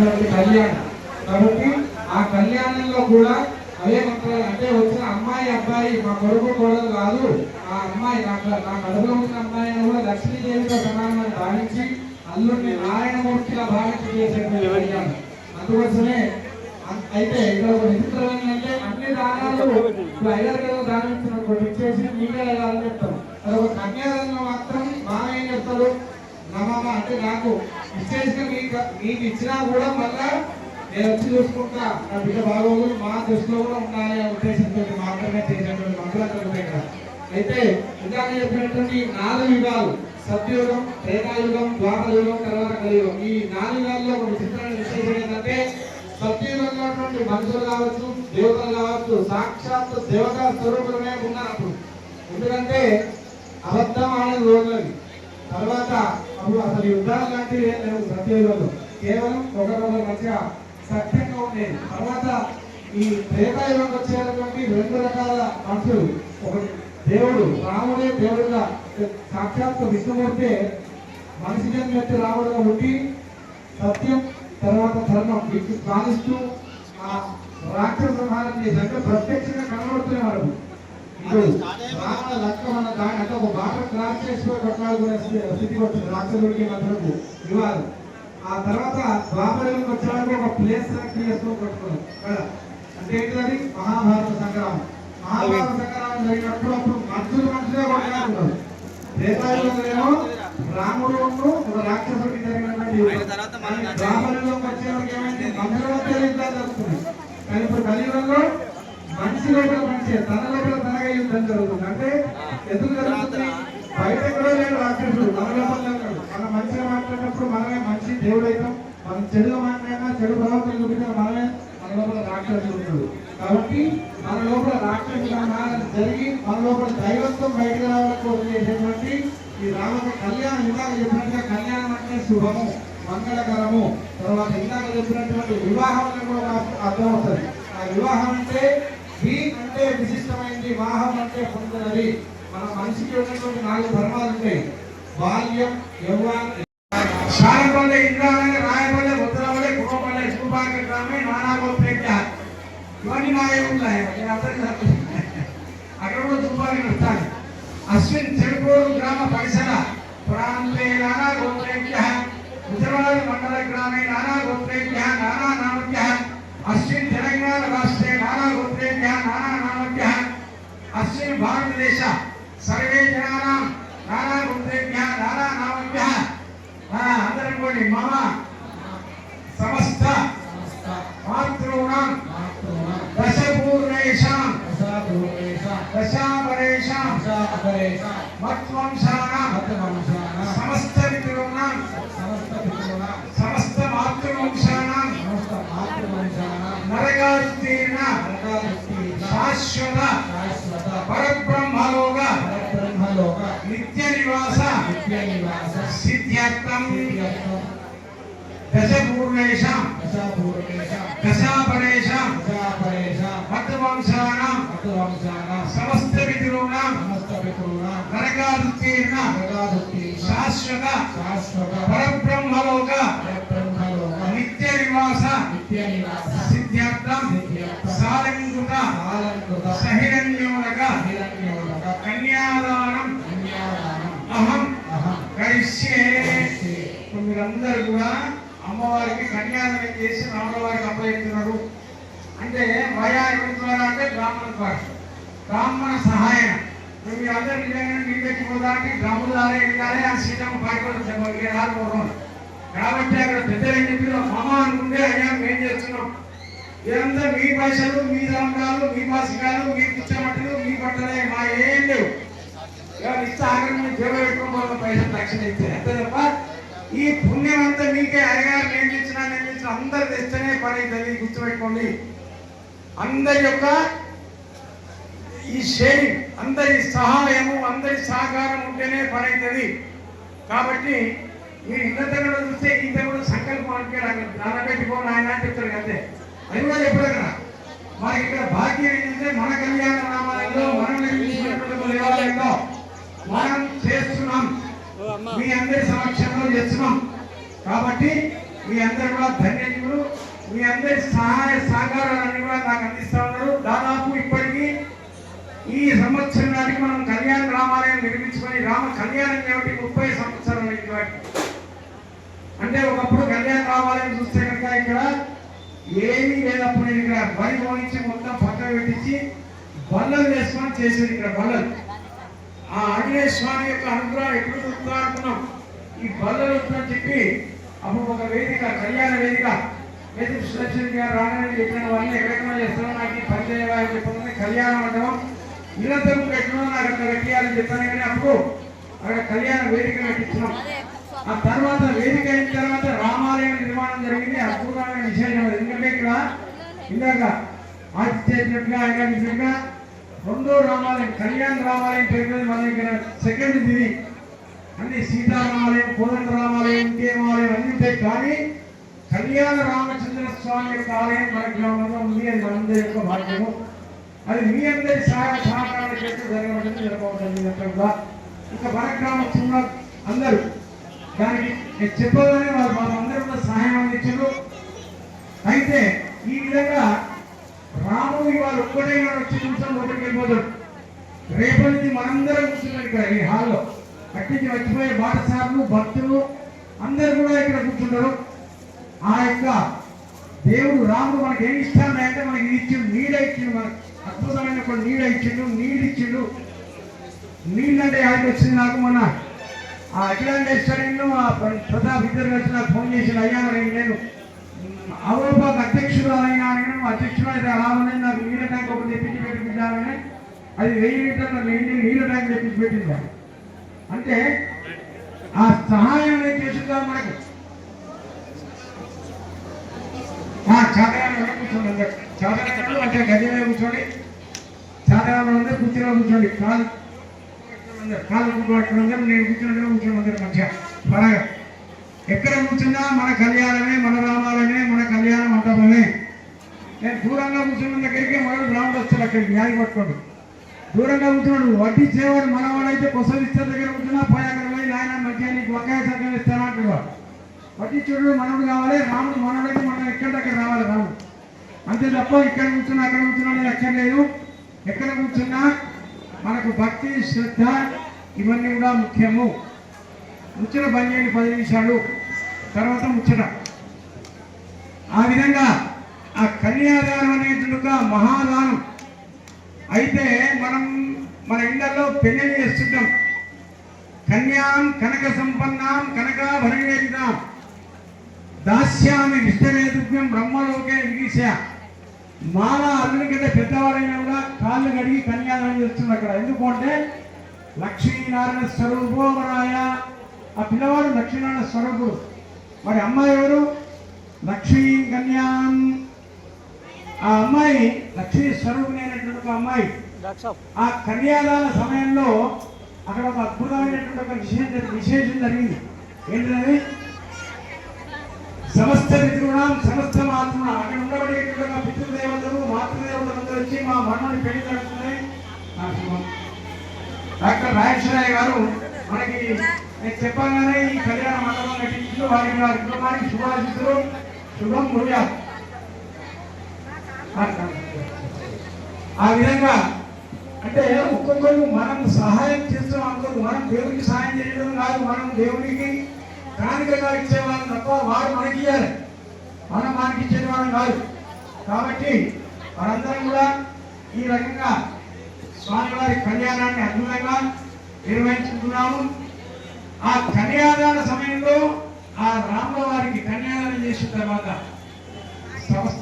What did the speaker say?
చేసినటువంటి కళ్యాణం. కాబట్టి ఆ కళ్యాణంలో కూడా అదే మంత్రాలు అంటే వచ్చిన అమ్మాయి అబ్బాయి మా కొడుకు కోడలు కాదు ఆ అమ్మాయి నాకు నా కడుపులో ఉన్న అమ్మాయి కూడా లక్ష్మీదేవితో సమానమని భావించి అల్లుడిని నారాయణమూర్తిగా భావించి చేసేటువంటి కళ్యాణం. అందుకోసమే అయితే ఇక్కడ ఒక విచిత్రం ఏంటంటే అన్ని దానాలు ఇప్పుడు ఐదారు కదా దానం ఇచ్చిన ఇచ్చేసి మీకే వెళ్ళాలని చెప్తాం అది ఒక కన్యాదానంలో మాత్రం బాగా ఏం చెప్తాడు? నమ్మమ్మ అంటే నాకు ఇచ్చేసిన మీకు మీకు ఇచ్చినా కూడా మళ్ళా నేను వచ్చి చూసుకుంటా. నా బిడ్డ బాగోగులు మా దృష్టిలో కూడా ఉండాలి అనే ఉద్దేశంతో మాత్రమే చేసినటువంటి మంత్రాలు ఉంటాయి కదా. అయితే ఇందాక చెప్పినటువంటి నాలుగు యుగాలు సత్యయుగం త్రేతాయుగం ద్వారయుగం తర్వాత కలియుగం. ఈ నాలుగు యుగాల్లో ఒక విచిత్రమైన విశేషం ఏంటంటే సత్యయుగంలో ఉన్నటువంటి మనుషులు కావచ్చు దేవతలు కావచ్చు సాక్షాత్ దేవతా స్వరూపులమే ఉన్నారు అప్పుడు. ఎందుకంటే అబద్ధం అనేది రోజులవి తర్వాత అప్పుడు అసలు యుద్ధాలు లాంటివి ఏం లేవు సత్యయుగంలో కేవలం ఒకరొకరు మధ్య సత్యంగా ఉండేది. తర్వాత ఈ త్రేతాయుగంకి వచ్చేటటువంటి రెండు రకాల మనుషులు. ఒకటి దేవుడు రాముడే దేవుడుగా సాక్షాత్ విష్ణుమూర్తి మనిషి జన్మెత్తి రాముడుగా ఉండి సత్యం తర్వాత ధర్మం వీటిని పాలిస్తూ ఆ రాక్షస సంహారం చేసి ప్రత్యక్షంగా కనబడుతూనే వరకు ఇప్పుడు రావణ లక్ష్మణ దాని అంటే ఒక బాట క్రాస్ చేసుకుని కొట్లాడుకునే స్థితి- స్థితికి వచ్చింది రాక్షసుడికి మధ్యలకు వివాదం ఆ తర్వాత ద్వాపరంలోకి వచ్చడానికి ఒక ప్లేస్ సెలెక్ట్ చేసుకొని కొట్టుకున్నారు కదా అంటే ఏంటిది మహాభారత సంగ్రామం మహాభారత సంగ్రామం జరిగినప్పుడు అప్పుడు మనుషులు మనుషులే కొట్లాడుకున్నారు త్రేతాయుగంలో రాముడు ఒక రాక్షసుడికి జరిగినటువంటి యుద్ధం. వచ్చేవాడికి ఏమైంది మనుషుల మధ్య యుద్ధాలు జరుగుతున్నాయి కానీ ఇప్పుడు కలియుగంలో మనిషి లోపల మనిషి తన లోపల యుద్ధం జరుగుతుంది. అంటే ఎందుకు జరుగుతుంది? బయట కూడా లేడు రాక్షసుడు మన లోపల ఉన్నాడు మంచిగా మాట్లాడినప్పుడు మనమే మంచి దేవుడు అవుతాం. మనం చెడుగా మాట్లాడినా చెడు ప్రవర్తన చూపించిన మనమే మన లోపల రాక్షసుడు ఉంటాడు కాబట్టి మన లోపల రాక్షసుడు జరిగి మన లోపల దైవత్వం బయటకు రావాలని చేసేటువంటి ఈ రామక కళ్యాణం ఇందాక చెప్పినట్టుగా కళ్యాణం అంటే శుభము మంగళకరము. తర్వాత ఇందాక చెప్పినటువంటి వివాహం అని కూడా అర్థం అవుతుంది. ఆ వివాహం అంటే వివాహం అంటే పొందినది మన మనిషికి ఉన్నటువంటి నాలుగు ధర్మాలు ఉంటాయి. బాల్యం యవ్వనం శారపల్లె ఇంద్రాలయ రాయపల్లె ఉత్తరపల్లె కుమ్మపల్లె శుభాక గ్రామే నానాగోపేట ఇవన్నీ నా ఉన్నాయి నేను అందరికీ చెప్తున్నాను. అక్కడ కూడా శుభాన్ని వస్తాను. అశ్విన్ చెడుకోడు గ్రామ పరిసర ప్రాంతే నానా గోత్రేభ్య ఉత్తరవాది మండల గ్రామే నానా గోత్రేభ్య నానా నామభ్య అశ్విన్ తెలంగాణ రాష్ట్ర నానా గోత్రేభ్య నానా నామభ్య అశ్విన్ భారతదేశ సర్వే జనానాం నానా గోత్రేభ్య నానా నామభ్య. అందరం కూడా మమ సమస్త మాతృణాం దశపూర్ణేషాం దశాపరేషాం మత్వంశానాం సమస్త పితॄణాం సమస్త మాతృవంశానాం నరకారుత్తీర్ణ శాశ్వత దశపూర్ణేషాం దశాపరేషాం మత్వంశానాం సమస్త పితॄణాం నరకారుత్తీర్ణ శాశ్వత పరబ్రహ్మలోక నిత్య నివాస సిద్ధ్యర్థం సాలంకృత సహిరణ్యోనక కన్యాదానం అహం కరిష్యే. మీరందరూ కూడా అమ్మవారికి కన్యాదానం చేసి రామవారికి అప్పచెప్తున్నారు. అంటే వయా ద్వారా అంటే బ్రాహ్మణ భాష. బ్రాహ్మణ సహాయం. ఇప్పుడు మీరందరూ నిజంగా నీళ్ళు ఎక్కిపోదానికి గ్రాములు దారే వెళ్ళాలి ఆ సీతమ్మ పాటిపోతుంది పోవడం కాబట్టి అక్కడ పెద్దలు ఏం చెప్పారు మామ అనుకుంటే అయ్యా మేం చేస్తున్నాం. ఇదంతా మీ పైసలు మీ రంగాలు మీ పాసికాలు మీ పుచ్చమట్టలు మీ పట్టలే మా ఏం లేవు. ఇస్తే ఆఖరి మీ జేబు పెట్టుకోవాలి పైసలు రక్షణ ఇస్తే అంతే తప్ప ఈ మీకే అయ్యగారు నేను తెచ్చినా నేను తెచ్చిన అందరు తెస్తేనే పని అవుతుంది గుర్తుపెట్టుకోండి. అందరి యొక్క ఈ షేరింగ్ అందరి సహాయము అందరి సహకారం ఉంటేనే పని అవుతుంది. కాబట్టి మీరు ఇంత కూడా చూస్తే ఇంత కూడా సంకల్పం అంటే నానబెట్టుకోని ఆయన అని చెప్తారు అంతే. అది కూడా చెప్పారు కదా మనకి ఇక్కడ భాగ్యం ఏంటంటే మన కళ్యాణ నామాలలో మనం మనం చేస్తున్నాం. మీ అందరి సమక్షంలో చేస్తున్నాం. కాబట్టి మీ అందరూ కూడా ధన్యులు మీ అందరి సహాయ సహకారాలన్నీ కూడా నాకు అందిస్తా ఉన్నారు. దాదాపు ఇప్పటికీ ఈ సంవత్సరం నాటికి మనం కళ్యాణ రామాలయం నిర్మించుకొని రామ కళ్యాణం కాబట్టి ముప్పై సంవత్సరాలు అయింది అంటే ఒకప్పుడు కళ్యాణ రామాలయం చూస్తే కనుక ఇక్కడ ఏమీ లేదప్పుడు నేను ఇక్కడ బలి పోయించి మొత్తం పక్కన పెట్టించి బల్లలు వేసుకొని చేసేది ఇక్కడ బల్లలు. ఆ ఆంజనేయ స్వామి యొక్క అనుగ్రహం ఎప్పుడు చూస్తా అనుకున్నాం. ఈ బల్లలు వస్తుందని చెప్పి అప్పుడు ఒక వేదిక కళ్యాణ వేదిక. వేదిక సుదర్శన్ గారు రాగానే చెప్పిన వాళ్ళని ఎక్కడెక్కడ చేస్తారో నాకు ఈ పని చేయాలని చెప్పగానే కళ్యాణ మండపం నిరంతరం పెట్టినా నాకు అక్కడ పెట్టాలని చెప్పాను. కానీ అప్పుడు అక్కడ కళ్యాణ వేదిక పెట్టించినాం ఆ తర్వాత వేదిక అయిన తర్వాత రామాలయం నిర్మాణం జరిగింది. అద్భుతమైన విశేషం ఎందుకంటే ఇక్కడ ఇందాక ఆదిత్య చెప్పినట్టుగా ఆయన చెప్పినట్టుగా రెండో రామాలయం కళ్యాణ రామాలయం పేరు మన దగ్గర సెకండ్ ఇది అన్ని సీతారామాలయం కోదండరామాలయం ఇంకేమాలయం అన్ని ఉంటాయి కానీ కళ్యాణ రామచంద్ర స్వామి యొక్క ఆలయం మన గ్రామంలో ఉంది అది మనందరి యొక్క భాగ్యము. అది మీ అందరి సహాయ సహకారాలు చేస్తూ జరగబడింది జరగబడుతుంది కూడా ఇక మన గ్రామస్తున్న అందరూ. దానికి నేను చెప్పగానే వారు మనందరూ కూడా సహాయం అందించారు అయితే ఈ విధంగా రాము ఇవాళ ఒక్కటే వచ్చి నిమిషం లోపలికి వెళ్ళిపోతాడు. రేపటి మనందరం కూర్చున్నాం ఇక్కడ ఈ హాల్లో. అక్కడికి వచ్చిపోయే బాటసారులు భక్తులు అందరు కూడా ఇక్కడ కూర్చుంటారు. ఆ యొక్క దేవుడు రాముడు మనకి ఏమి ఇస్తాడు అంటే మనకి ఇచ్చిండు నీడ ఇచ్చిండు మనకు అద్భుతమైన కొన్ని నీడ ఇచ్చిండు నీళ్ళు ఇచ్చిండు. నీళ్ళంటే ఆయన వచ్చింది నాకు మొన్న? ఆ అఖిలాండేశ్వరిను ఆ ప్రతాప్ ఇద్దరు కలిసి నాకు ఫోన్ చేసిన అయ్యా మరి నేను అవరోపాకు అధ్యక్షుడు అయినా అధ్యక్షుడు అయితే అలా నాకు నీళ్ళ ట్యాంక్ ఒకటి తెప్పించి పెట్టించాలని అది వెయ్యి లీటర్ల నీళ్ళ ట్యాంక్ తెప్పించి పెట్టింది. అంటే ఆ సహాయం అనేది చేసిందా మనకు. ఆ చాదరాలు కూర్చోండి అందరు. చాదరాలు అంటే గదిలో కూర్చోండి. చాదరాలు అందరు కూర్చొని కూర్చోండి. కాలు కాలు కూర్చోబెట్టుకుని నేను కూర్చున్నట్టుగా కూర్చోండి అందరు మంచిగా. త్వరగా ఎక్కడ కూర్చున్నా మన కళ్యాణమే మన రామాలయమే మన కళ్యాణ మంటపమే నేను దూరంగా కూర్చున్న దగ్గరికి మొదలు రాముడు వస్తాడు అక్కడికి. న్యాయం పట్టుకోండి. దూరంగా ఉంటున్నాడు. వడ్డీ చేయవాడు మనవాడైతే కొసలిస్తే దగ్గర ఉంటున్నా పోయి అక్కడ పోయి నాయన మధ్య నీకు ఒకే సగం ఇస్తాను అంటున్నాడు. వడ్డించుడు మనవుడు కావాలి రాముడు మనవుడైతే మనం ఎక్కడ దగ్గర రావాలి రాముడు. అంతే తప్ప ఇక్కడ కూర్చున్నా అక్కడ కూర్చున్నా అనేది లేదు ఎక్కడ కూర్చున్నా మనకు భక్తి శ్రద్ధ ఇవన్నీ కూడా ముఖ్యము. ముచ్చట బంద్ చేయండి పది నిమిషాలు. తర్వాత ముచ్చట. ఆ విధంగా ఆ కన్యాదానం అనేటువంటి మహాదానం. అయితే మన మన ఇళ్ళలో పెళ్ళి చేస్తుంటాం. కన్యాం కనక సంపన్నాం కనకాభరణేదినాం దాస్యామి విష్ణవేదుభ్యం బ్రహ్మలోకే విగీష మాలా అల్లుని కింద పెద్దవారైన కూడా కాళ్ళు కడిగి కన్యాదానం చేస్తుంది అక్కడ. ఎందుకంటే లక్ష్మీనారాయణ స్వరూపోమరాయ ఆ పిల్లవాడు లక్ష్మీనారాయణ స్వరూపుడు. మరి అమ్మాయి ఎవరు? లక్ష్మీ కన్యాం. ఆ అమ్మాయి లక్ష్మీ స్వరూపిణైనటువంటి ఒక అమ్మాయి. ఆ కన్యాదాన సమయంలో అక్కడ ఒక అద్భుతమైనటువంటి ఒక విశేష విశేషం జరిగింది. ఏంటంటే సమస్త పితృణం సమస్త మాతృణ. అక్కడ ఉండబడేటువంటి ఒక పితృదేవతలు మాతృదేవతలు అందరూ వచ్చి మా మరణాన్ని పెళ్ళి జరుగుతుంది డాక్టర్ రాజేశ్వరయ్య గారు మనకి నేను చెప్పగానే ఈ కళ్యాణ మండపం నటించు వారికి వారి కుటుంబానికి శుభాశిస్తులు. శుభం భూయా ఆ విధంగా అంటే ఒక్కొక్కరు మనం సహాయం చేస్తున్నాం అనుకోరు. మనం దేవునికి సహాయం చేయడం కాదు మనం దేవునికి కానుకగా ఇచ్చేవాళ్ళం తప్ప వారు మనకి ఇవ్వాలి మనం మనకి ఇచ్చే వాళ్ళం కాదు. కాబట్టి మనందరం కూడా ఈ రకంగా స్వామివారి కళ్యాణాన్ని అద్భుతంగా నిర్వహించుకున్నాము ఆ కన్యాదాన సమయంలో ఆ రాముల వారికి కన్యాదానం చేసిన తర్వాత సమస్త